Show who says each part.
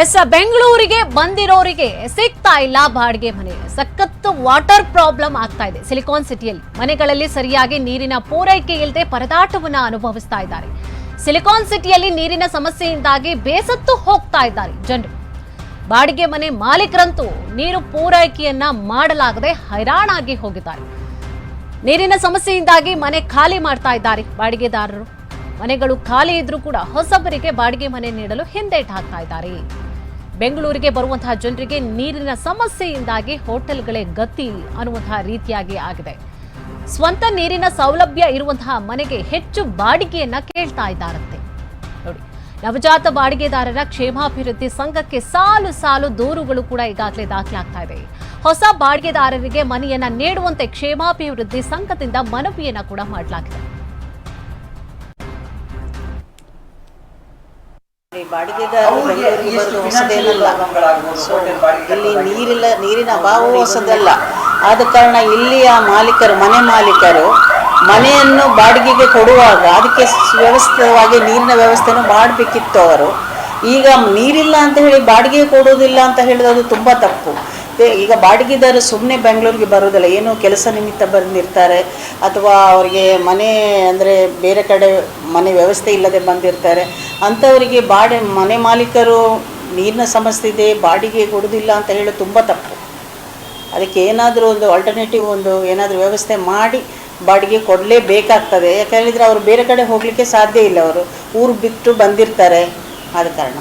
Speaker 1: S, ಬೆಂಗಳೂರಿಗೆ ಬಂದಿರೋರಿಗೆ ಸಿಗ್ತಾ ಇಲ್ಲ ಬಾಡಿಗೆ ಮನೆ. ಸಖತ್ ವಾಟರ್ ಪ್ರಾಬ್ಲಮ್ ಆಗ್ತಾ ಇದೆ. ಸಿಲಿಕಾನ್ ಸಿಟಿಯಲ್ಲಿ ಮನೆಗಳಲ್ಲಿ ಸರಿಯಾಗಿ ನೀರಿನ ಪೂರೈಕೆ ಇಲ್ಲದೆ ಪರದಾಟವನ್ನ ಅನುಭವಿಸ್ತಾ ಇದ್ದಾರೆ. ಸಿಲಿಕಾನ್ ಸಿಟಿಯಲ್ಲಿ ನೀರಿನ ಸಮಸ್ಯೆಯಿಂದಾಗಿ ಬೇಸತ್ತು ಹೋಗ್ತಾ ಇದ್ದಾರೆ ಜನರು. ಬಾಡಿಗೆ ಮನೆ ಮಾಲೀಕರಂತೂ ನೀರು ಪೂರೈಕೆಯನ್ನ ಮಾಡಲಾಗದೆ ಹೈರಾಣಾಗಿ ಹೋಗಿದ್ದಾರೆ. ನೀರಿನ ಸಮಸ್ಯೆಯಿಂದಾಗಿ ಮನೆ ಖಾಲಿ ಮಾಡ್ತಾ ಇದ್ದಾರೆ ಬಾಡಿಗೆದಾರರು. ಮನೆಗಳು ಖಾಲಿ ಇದ್ರೂ ಕೂಡ ಹೊಸಬರಿಗೆ ಬಾಡಿಗೆ ಮನೆ ನೀಡಲು ಹಿಂದೇಟು ಹಾಕ್ತಾ ಇದ್ದಾರೆ. ಬೆಂಗಳೂರಿಗೆ ಬರುವಂತಹ ಜನರಿಗೆ ನೀರಿನ ಸಮಸ್ಯೆಯಿಂದಾಗಿ ಹೋಟೆಲ್ಗಳೇ ಗತಿ ಅನ್ನುವಂತಹ ರೀತಿಯಾಗಿ ಆಗಿದೆ. ಸ್ವಂತ ನೀರಿನ ಸೌಲಭ್ಯ ಇರುವಂತಹ ಮನೆಗೆ ಹೆಚ್ಚು ಬಾಡಿಗೆಯನ್ನ ಕೇಳ್ತಾ ಇದ್ದಾರಂತೆ. ನೋಡಿ, ನವಜಾತ ಬಾಡಿಗೆದಾರರ ಕ್ಷೇಮಾಭಿವೃದ್ಧಿ ಸಂಘಕ್ಕೆ ಸಾಲು ಸಾಲು ದೂರುಗಳು ಕೂಡ ಈಗಾಗಲೇ ದಾಖಲಾಗ್ತಾ ಇದೆ. ಹೊಸ ಬಾಡಿಗೆದಾರರಿಗೆ ಮನೆಯನ್ನ ನೀಡುವಂತೆ ಕ್ಷೇಮಾಭಿವೃದ್ಧಿ ಸಂಘದಿಂದ ಮನವಿಯನ್ನ ಕೂಡ ಮಾಡಲಾಗಿದೆ.
Speaker 2: ಈ ಬಾಡಿಗೆದಾರರು ಬೆಂಗಳೂರಿಗೆ ಬರೋದು ಹೊಸದೇನಲ್ಲ ಸೊ ಇಲ್ಲಿ ನೀರಿಲ್ಲ ನೀರಿನ ಅಭಾವ ಹೊಸದಲ್ಲ. ಆದ ಕಾರಣ ಇಲ್ಲಿಯ ಮಾಲೀಕರು ಮನೆ ಮಾಲೀಕರು ಮನೆಯನ್ನು ಬಾಡಿಗೆಗೆ ಕೊಡುವಾಗ ಅದಕ್ಕೆ ವ್ಯವಸ್ಥಿತವಾಗಿ ನೀರಿನ ವ್ಯವಸ್ಥೆಯನ್ನು ಮಾಡಬೇಕಿತ್ತು ಅವರು. ಈಗ ನೀರಿಲ್ಲ ಅಂತ ಹೇಳಿ ಬಾಡಿಗೆ ಕೊಡೋದಿಲ್ಲ ಅಂತ ಹೇಳಿದ್ರೆ ಅದು ತುಂಬ ತಪ್ಪು. ಈಗ ಬಾಡಿಗೆದಾರರು ಸುಮ್ಮನೆ ಬೆಂಗಳೂರಿಗೆ ಬರೋದಿಲ್ಲ. ಏನು ಕೆಲಸ ನಿಮಿತ್ತ ಬಂದಿರ್ತಾರೆ ಅಥವಾ ಅವರಿಗೆ ಮನೆ ಅಂದರೆ ಬೇರೆ ಕಡೆ ಮನೆ ವ್ಯವಸ್ಥೆ ಇಲ್ಲದೆ ಬಂದಿರ್ತಾರೆ. ಅಂಥವರಿಗೆ ಬಾಡಿ ಮನೆ ಮಾಲೀಕರು ನೀರಿನ ಸಮಸ್ಯೆ ಇದೆ, ಬಾಡಿಗೆ ಕೊಡೋದಿಲ್ಲ ಅಂತ ಹೇಳೋದು ತುಂಬ ತಪ್ಪು. ಅದಕ್ಕೆ ಏನಾದರೂ ಒಂದು ಆಲ್ಟರ್ನೇಟಿವ್ ಒಂದು ಏನಾದರೂ ವ್ಯವಸ್ಥೆ ಮಾಡಿ ಬಾಡಿಗೆ ಕೊಡಲೇಬೇಕಾಗ್ತದೆ. ಯಾಕೆ ಹೇಳಿದರೆ ಅವರು ಬೇರೆ ಕಡೆ ಹೋಗಲಿಕ್ಕೆ ಸಾಧ್ಯ ಇಲ್ಲ. ಅವರು ಊರು ಬಿಟ್ಟು ಬಂದಿರ್ತಾರೆ. ಆದ ಕಾರಣ.